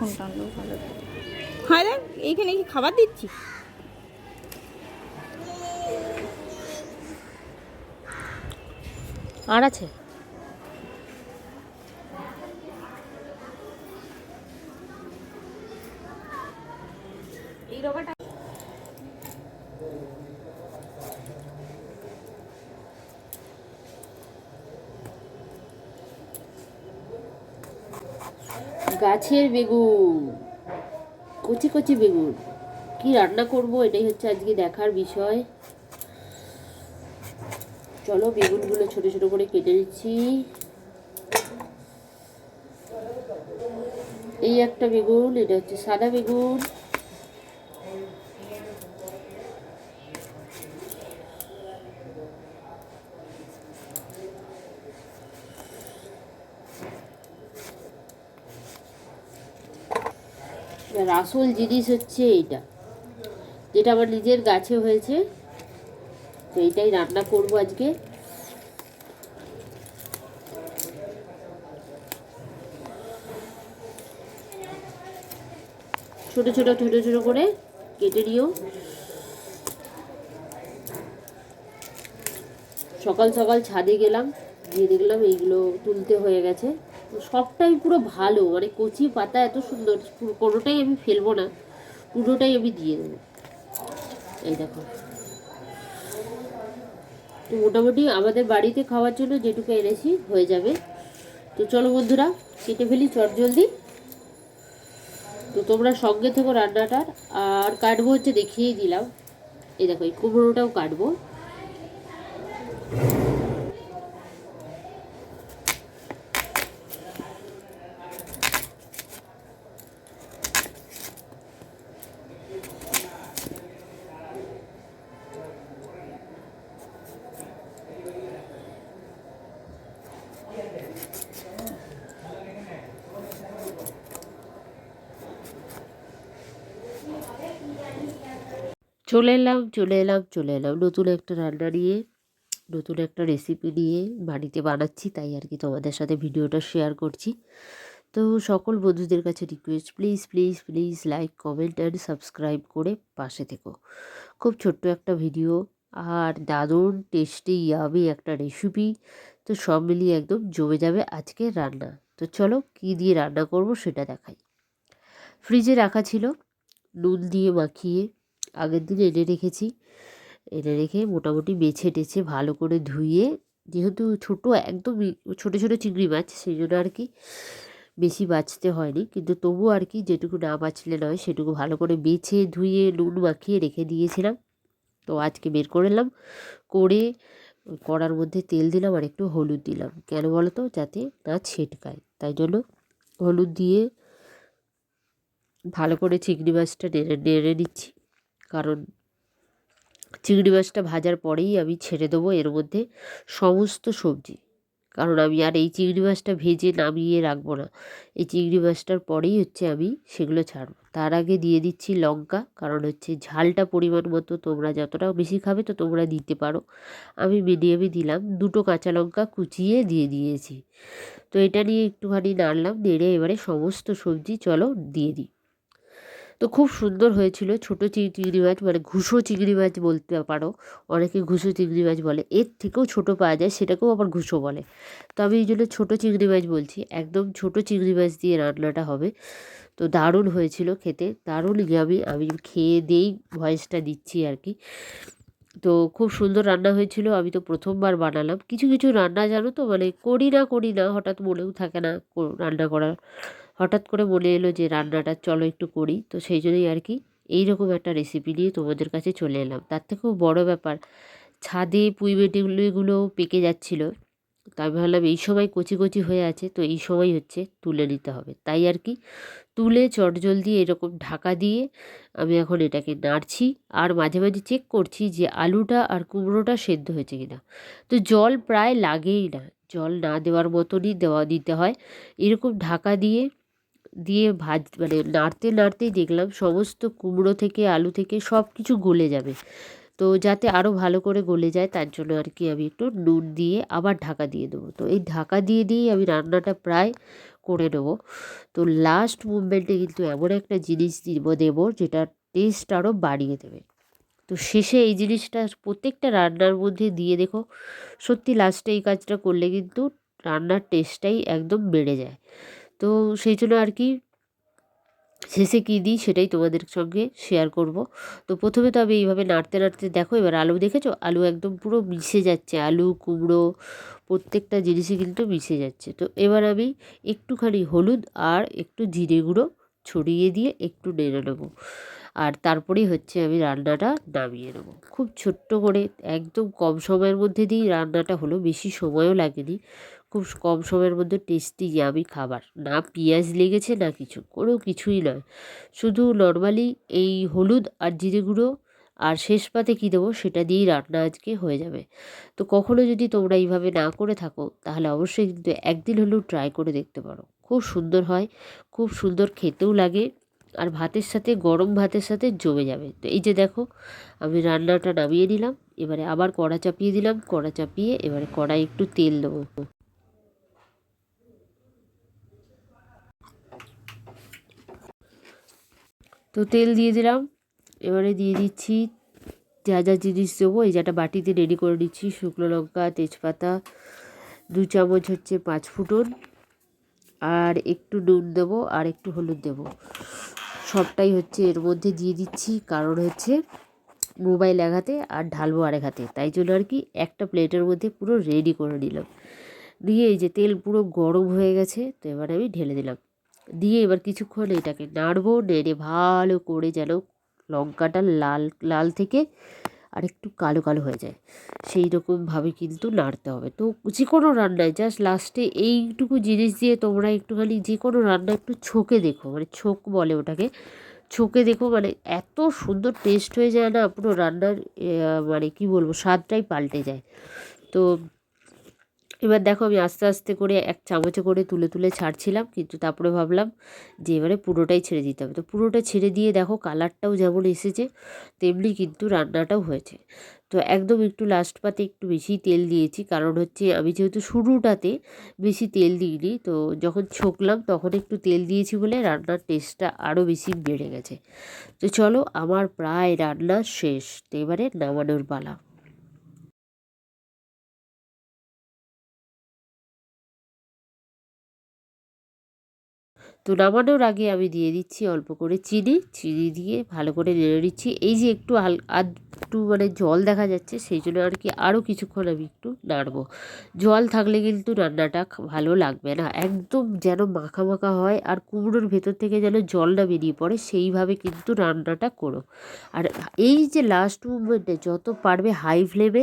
Phone টানলো ভালো হ্যাঁ দেখ এইখানে কি খাবার দিচ্ছি? আর আছে? এই রবারটা গাছের বেগুন। কচি কচি বেগুন। কি রান্না করব? এটাই হচ্ছে আজকে দেখার বিষয়। চলো বেগুনগুলো ছোট ছোট করে কেটে নিচ্ছি। এই একটা বেগুন, এটা হচ্ছে সাদা বেগুন। এবার আসল জিনিস হচ্ছে এইটা। যেটা আমার নিজের গাছে হয়েছে, তো এইটাই রান্না করব আজকে। ছোট ছোট ছোট ছোট করে কেটে নিও। সকাল সকাল ছাদে গেলাম, গিয়ে দেখলাম এইগুলো তুলতে হয়ে গেছে। তো সবটাই পুরো ভালো মানে কচি পাতা এত সুন্দর কোনোটাই আমি ফেলব না, পুরোটাই আমি দিয়ে দেবো। এই দেখো। তো মোটামুটি আমাদের বাড়িতে খাওয়ার জন্য যেটুকু এনেছি হয়ে যাবে। তো চলো বন্ধুরা, কেটে ফেলি চট জলদি তো তোমরা সঙ্গে থেকো রান্নাটার, আর কাটবো হচ্ছে দেখিয়েই দিলাম। এই দেখো, এই কুমড়োটাও কাটবো। চলে এলাম চলে এলাম চলে এলাম। নতুন একটা রান্না নিয়ে, নতুন একটা রেসিপি নিয়ে বাড়িতে বানাচ্ছি, তাই আর কি তোমাদের সাথে ভিডিওটা শেয়ার করছি। তো সকল বন্ধুদের কাছে request please please please like comment and subscribe করে পাশে থেকো। খুব ছোট্ট একটা ভিডিও আর দারুণ টেস্টি ইয়ামি একটা রেসিপি তো সব মিলিয়ে একদম জমে যাবে আজকে রান্না। তো চলো কী দিয়ে রান্না করব সেটা দেখাই। ফ্রিজে রাখা ছিল, নুন দিয়ে মাখিয়ে আগের দিন এনে রেখেছি। এনে রেখে মোটামুটি বেছে টেছে ভালো করে ধুয়ে, যেহেতু ছোটো একদম ছোটো ছোটো চিংড়ি মাছ, সেই জন্য আর কি বেশি বাছতে হয়নি। কিন্তু তবু আর কি যেটুকু না বাছলে নয়, সেটুকু ভালো করে বেছে ধুয়ে, নুন মাখিয়ে রেখে দিয়েছিলাম। তো আজকে বের করে এলাম, করে কড়ার মধ্যে তেল দিলাম আর একটু হলুদ দিলাম। কেন বলো তো যাতে না ছিটকায়। তাই জন্য হলুদ দিয়ে ভালো করে চিংড়ি মাছটা নেড়ে নেড়ে নিচ্ছি। কারণ চিংড়ি মাছটা ভাজার পরেই আমি ছেড়ে দেবো এর মধ্যে সমস্ত সবজি। কারণ আমি আর এই চিংড়ি মাছটা ভেজে নামিয়ে রাখব না। এই চিংড়ি মাছটার পরেই হচ্ছে আমি সেগুলো ছাড়বো। তার আগে দিয়ে দিচ্ছি লঙ্কা, কারণ হচ্ছে ঝালটা পরিমাণ মতো তোমরা যতটা বেশি খাবে তো তোমরা দিতে পারো। আমি মিডিয়ামে দিলাম দুটো কাঁচা লঙ্কা কুচিয়ে দিয়ে দিয়েছি। তো এটা নিয়ে একটুখানি নাড়লাম, নেড়ে এবারে সমস্ত সবজি চলো দিয়ে দিই। তো খুব সুন্দর হয়েছিল। ছোটো চিংড়ি মাছ মানে ঘুষো চিংড়ি মাছ বলতে পারো, অনেকে ঘুষো চিংড়ি মাছ বলে। এর থেকেও ছোট পাওয়া যায়, সেটাকেও আবার ঘুষো বলে। তো আমি এই জন্য ছোটো চিংড়ি মাছ বলছি। একদম ছোটো চিংড়ি মাছ দিয়ে রান্নাটা হবে। তো দারুণ হয়েছিল খেতে, দারুণ আমি আমি খেয়ে দিয়েই ভয়েসটা দিচ্ছি আর কি। তো খুব সুন্দর রান্না হয়েছিল, আমি তো প্রথমবার বানালাম। কিছু কিছু রান্না জানো তো মানে করি না করি না, হঠাৎ মনেও থাকে না রান্না করার। হঠাৎ করে মনে এলো যে, রান্নাটা চলো একটু করি। তো সেই জন্যই আর কি এইরকম একটা রেসিপি নিয়ে তোমাদের কাছে চলে এলাম। তার থেকেও বড় ব্যাপার, ছাদে পুঁই বেটিগুলো পেকে যাচ্ছিল। তো আমি ভাবলাম এই সময় কচি কচি হয়ে আছে, তো এই সময় হচ্ছে তুলে নিতে হবে। তাই আর কি তুলে চটজলদি এরকম ঢাকা দিয়ে আমি এখন এটাকে নাড়ছি আর মাঝে মাঝে চেক করছি যে, আলুটা আর কুমড়োটা সেদ্ধ হয়েছে কিনা। তো জল প্রায় লাগেই না। জল না দেওয়ার মতনই দেওয়া, দিতে হয়। এরকম ঢাকা দিয়ে দিয়ে ভাজ মানে নাড়তে নাড়তেই দেখলাম সমস্ত কুমড়ো থেকে, আলু থেকে সব কিছু গলে যাবে। তো যাতে আরও ভালো করে গলে যায়, তার জন্য আর কি আমি একটু নুন দিয়ে আবার ঢাকা দিয়ে দেবো। তো এই ঢাকা দিয়ে দিয়েই আমি রান্নাটা প্রায় করে নেব। তো লাস্ট মুভমেন্টে কিন্তু এমন একটা জিনিস দিব দেবো যেটা টেস্ট আরও বাড়িয়ে দেবে। তো শেষে এই জিনিসটা প্রত্যেকটা রান্নার মধ্যে দিয়ে দেখো, সত্যি লাস্টে এই কাজটা করলে কিন্তু রান্নার টেস্টটাই একদম বেড়ে যায়। তো সেই জন্য আর কি শেষে কী দিই সেটাই তোমাদের সঙ্গে শেয়ার করব। তো প্রথমে তো আমি এইভাবে নাড়তে নাড়তে দেখো, এবার আলু দেখেছ? আলু একদম পুরো মিশে যাচ্ছে, আলু, কুমড়ো, প্রত্যেকটা জিনিসই কিন্তু মিশে যাচ্ছে। তো এবার আমি একটুখানি হলুদ আর একটু জিরে গুঁড়ো ছড়িয়ে দিয়ে একটু নেড়ে নেব। আর তারপরেই হচ্ছে আমি রান্নাটা নামিয়ে নেব। খুব ছোট্ট করে, একদম কম সময়ের মধ্যে দিয়েই রান্নাটা হলো, বেশি সময়ও লাগেনি। খুব কম সময়ের মধ্যে টেস্টি আমি খাবার। না পেঁয়াজ লেগেছে, না কিছু। কোনো কিছুই নয়। শুধু নর্মালি এই হলুদ আর জিরে গুঁড়ো আর শেষ পাতে কী দেবো, সেটা দিয়েই রান্না আজকে হয়ে যাবে। তো কখনো যদি তোমরা এইভাবে না করে থাকো, তাহলে অবশ্যই কিন্তু একদিন হলেও ট্রাই করে দেখতে পারো। খুব সুন্দর হয়, খুব সুন্দর খেতেও লাগে আর ভাতের সাথে, গরম ভাতের সাথে জমে যাবে। তো এই যে দেখো, আমি রান্নাটা নামিয়ে নিলাম, এবারে আবার কড়া চাপিয়ে দিলাম, কড়া চাপিয়ে এবারে কড়াই একটু তেল দেবো। তো তেল দিয়ে দিলাম। এবারে দিয়ে দিচ্ছি যা যা জিনিস দেবো। এই যেটা বাটিতে রেডি করে দিচ্ছি শুকনো লঙ্কা, তেজপাতা, দু চামচ হচ্ছে পাঁচ ফুটন। আর একটু নুন দেবো আর একটু হলুদ দেবো। সবটাই হচ্ছে এর মধ্যে দিয়ে দিচ্ছি। কারণ হচ্ছে মোবাইল এক হাতে আর ঢালবো আরেক হাতে তাই জন্য আর কি একটা প্লেটের মধ্যে পুরো রেডি করে নিলাম। দিয়ে এই যে তেল পুরো গরম হয়ে গেছে, তো এবার আমি ঢেলে দিলাম। দিয়ে এবার কিছুক্ষণ এটাকে নাড়বো, নেড়ে ভালো করে যেন লঙ্কাটা লাল লাল থেকে আর একটু কালো কালো হয়ে যায়। সেই রকমভাবে কিন্তু নাড়তে হবে। তো যে কোনো রান্নায় জাস্ট লাস্টে এইটুকু জিনিস দিয়ে তোমরা একটুখানি যে কোনো রান্না একটু ছোকে দেখো মানে ছোক বলে ওটাকে। ছোকে দেখো মানে এত সুন্দর টেস্ট হয়ে যায় না, পুরো রান্নার মানে কি বলব, স্বাদটাই পাল্টে যায়। তো এবার দেখো আমি আস্তে আস্তে করে এক চামচে করে তুলে তুলে ছাড়ছিলাম, কিন্তু তারপরে ভাবলাম যে এবারে পুরোটাই ছেড়ে দিতে হবে। তো পুরোটা ছেড়ে দিয়ে দেখো কালারটাও যেমন এসেছে, তেমনি কিন্তু রান্নাটাও হয়েছে। তো একদম একটু লাস্ট পাতে একটু বেশি তেল দিয়েছি, কারণ হচ্ছে আমি যেহেতু শুরুটাতে বেশি তেল দিইনি, তো যখন ছকলাম তখন একটু তেল দিয়েছি বলে রান্নার টেস্টটা আরও বেশি বেড়ে গেছে। তো চলো, আমার প্রায় রান্না শেষ, তো এবারে নামানোর পালা। তো নামানোর আগে আমি দিয়ে দিচ্ছি অল্প করে চিনি। চিনি দিয়ে ভালো করে নেড়ে নিচ্ছি। এই যে একটু হাল একটু মানে জল দেখা যাচ্ছে, সেই জন্য আর কি আরও কিছুক্ষণ আমি একটু নাড়বো। জল থাকলে কিন্তু রান্নাটা ভালো লাগবে না। একদম যেন মাখা মাখা হয় আর কুমড়োর ভেতর থেকে যেন জলটা বেরিয়ে পড়ে, সেইভাবে কিন্তু রান্নাটা করো। আর এই যে লাস্ট মুভমেন্টে যত পারবে হাই ফ্লেমে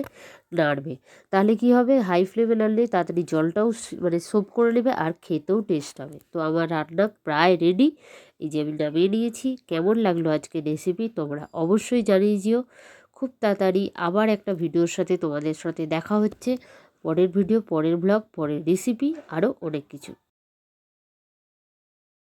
নাড়বে। তাহলে কি হবে? হাই ফ্লেমে নাড়লে তাড়াতাড়ি জলটাও মানে সোপ করে নেবে আর খেতেও টেস্ট হবে তো আমার রান্না প্রায় রেডি এই যে আমি নামিয়ে নিয়েছি। কেমন লাগল আজকে রেসিপি তোমরা অবশ্যই জানিয়ে দিও। খুব তাড়াতাড়ি আবার একটা ভিডিওর সাথে তোমাদের সাথে দেখা হচ্ছে। পরের ভিডিও পরের ব্লগ পরের রেসিপি আরও অনেক কিছু।